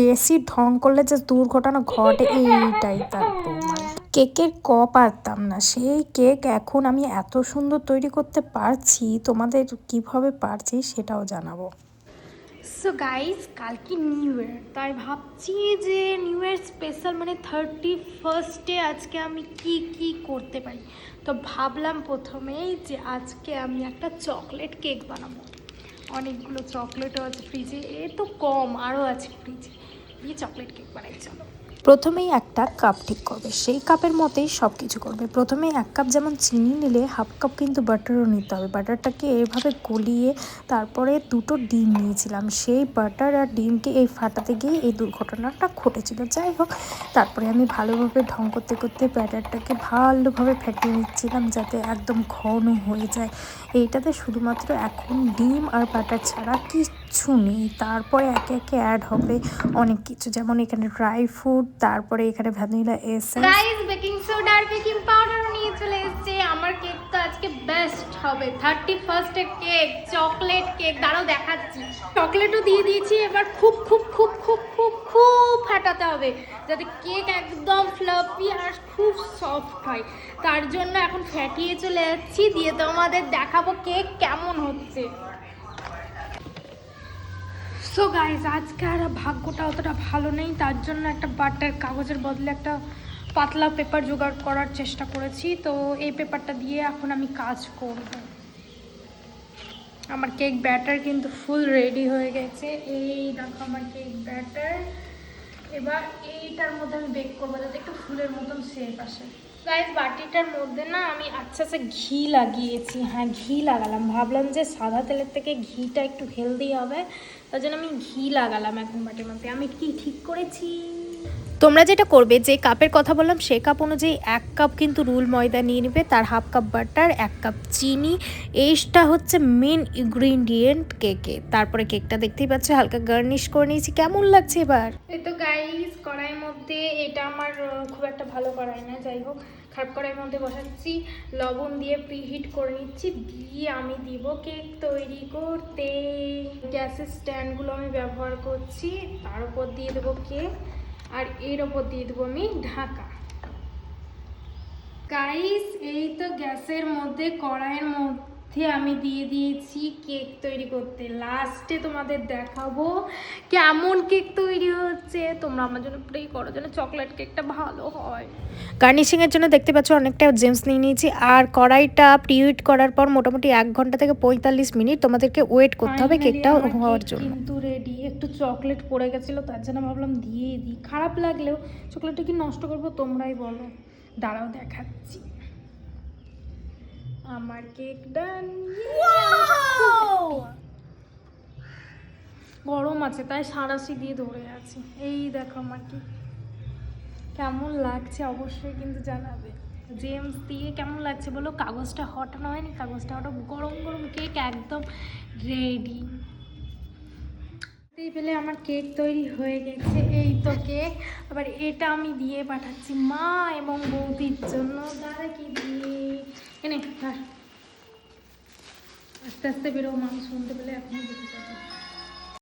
বেশি ঢং করলে যে দুর্ঘটনা ঘটে, এইটাই তার কেকের ক পারতাম না, সেই কেক এখন আমি এত সুন্দর তৈরি করতে পারছি, তোমাদের কীভাবে পারছি সেটাও জানাব। সো গাইস কালকে নিউ ইয়ার তাই ভাবছি যে নিউ ইয়ার স্পেশাল মানে থার্টি ফার্স্টে আজকে আমি কি কি করতে পারি? তো ভাবলাম প্রথমেই যে আজকে আমি একটা চকলেট কেক বানাবো। অনেকগুলো চকলেটও আছে ফ্রিজে এ। তো কম আরও আছে ফ্রিজে দিয়ে চকলেট কেক বানাই, চলো। প্রথমেই একটা কাপ ঠিক করবে। সেই কাপের মতেই সব কিছু করবে। প্রথমে এক কাপ যেমন চিনি নিলে হাফ কাপ কিন্তু বাটারও নিতে হবে। বাটারটাকে এভাবে গলিয়ে তারপরে দুটো ডিম নিয়েছিলাম। সেই বাটার আর ডিমকে এই ফাটাতে গিয়ে এই দুর্ঘটনাটা ঘটেছিল। যাই হোক, তারপরে আমি ভালোভাবে ঢং করতে করতে ব্যাটারটাকে ভালোভাবে ফেটিয়ে নিচ্ছিলাম যাতে একদম ঘন হয়ে যায়। এইটাতে শুধুমাত্র এখন ডিম আর বাটার ছাড়া কিচ্ছু নেই। তারপরে একে একে অ্যাড হবে অনেক কিছু। যেমন এখানে ড্রাই ফ্রুট তারপরে এখানে vanilla essence. Guys baking soda আর বেকিং পাউডার নিয়ে চলে এসেছে। আমার কেক তো আজকে বেস্ট হবে। থার্টি ফার্স্টে কেক চকলেট কেক দাঁড়াও, দেখাচ্ছি। চকলেটও দিয়ে দিয়েছি, এবার খুব খুব খুব খুব খুব খুব ফাটাতে হবে। যাতে কেক একদম ফ্লাফি আর খুব সফট হয়। তার জন্য এখন ফ্যাটিয়ে চলে যাচ্ছি। দিয়ে তোমাদের দেখাবো কেক কেমন হচ্ছে। সো গাইজ আজকে আর ভাগ্যটা অতটা ভালো নেই, তার জন্য একটা বাটার কাগজের বদলে একটা পাতলা পেপার জোগাড় করার চেষ্টা করেছি। তো এই পেপারটা দিয়ে এখন আমি কাজ করব। আমার কেক ব্যাটার কিন্তু ফুল রেডি হয়ে গেছে। এই দেখো আমার কেক ব্যাটার এবার এইটার মধ্যে আমি বেক করব, যাতে একটু ফুলের মতন শেপ আসে। গাইজ বাটিটার মধ্যে না আমি আচ্ছা আচ্ছা ঘি লাগিয়েছি। হ্যাঁ ঘি লাগালাম। ভাবলাম যে সাদা তেলের থেকে ঘিটা একটু হেলদি হবে। তার জন্য আমি ঘি লাগালাম এখন বাটির মধ্যে। আমি কি ঠিক করেছি? তোমরা যেটা করবে, যে কাপের কথা বললাম, সে কাপ অনুযায়ী এক কাপ কিন্তু রুল ময়দা নিয়ে নেবে, তার হাফ কাপ বাটার, এক কাপ চিনি। এইটা হচ্ছে মেন ইনগ্রিডিয়েন্ট কেকে তারপরে কেকটা দেখতেই পাচ্ছ, হালকা গার্নিশ করে নিয়েছি। কেমন লাগছে এবার? এই তো গাইস কড়াইয়ের মধ্যে এটা আমার খুব একটা ভালো কড়াই না, যাই হোক। খারাপ কড়াইয়ের মধ্যে বসাচ্ছি, লবণ দিয়ে প্রিহিট করে নিচ্ছি, দিয়ে আমি দিব কেক তৈরি করতে। গ্যাসের স্ট্যান্ডগুলো আমি ব্যবহার করছি, তার উপর দিয়ে দেবো কেক আর এর ওপর দিয়ে দেবো আমি ঢাকা। গাইস এই তো গ্যাসের মধ্যে কড়াইয়ের মধ্যে আমি দিয়ে দিয়েছি কেক তৈরি করতে। লাস্টে তোমাদের দেখাবো কেমন কেক তৈরি হচ্ছে। তোমরা আমার জন্য প্রে করো যেন চকলেট কেকটা ভালো হয়। গার্নিশিংয়ের জন্য দেখতে পাচ্ছ অনেকটা জেমস নিয়ে নিয়েছি। আর কড়াইটা প্রিহিট করার পর মোটামুটি এক ঘণ্টা থেকে পঁয়তাল্লিশ মিনিট তোমাদেরকে ওয়েট করতে হবে কেকটা হওয়ার জন্য। কিন্তু রেডি একটু চকলেট পড়ে গেছিল তার জন্য ভাবলাম দিয়ে দিই। খারাপ লাগলেও চকলেটটা কি নষ্ট করব তোমরাই বলো। দাঁড়াও দেখাচ্ছি। আমার কেক ডান। গরম আছে তাই সাঁড়াশি দিয়ে ধরে আছি। এই দেখো আমার কেক। কেমন লাগছে অবশ্যই কিন্তু জানাবে। জেমস দিয়ে কেমন লাগছে বলো? কাগজটা হটানো হয়নি? কাগজটা হটা গরম গরম কেক একদম রেডি এই পেলে আমার কেক তৈরি হয়ে গেছে এই তো কেক। আবার এটা আমি দিয়ে পাঠাচ্ছি মা এবং বৌদির জন্য। দাদা কি দিয়ে আস্তে আস্তে বেরো শুনতে পেলে এখনই দেখে যাবে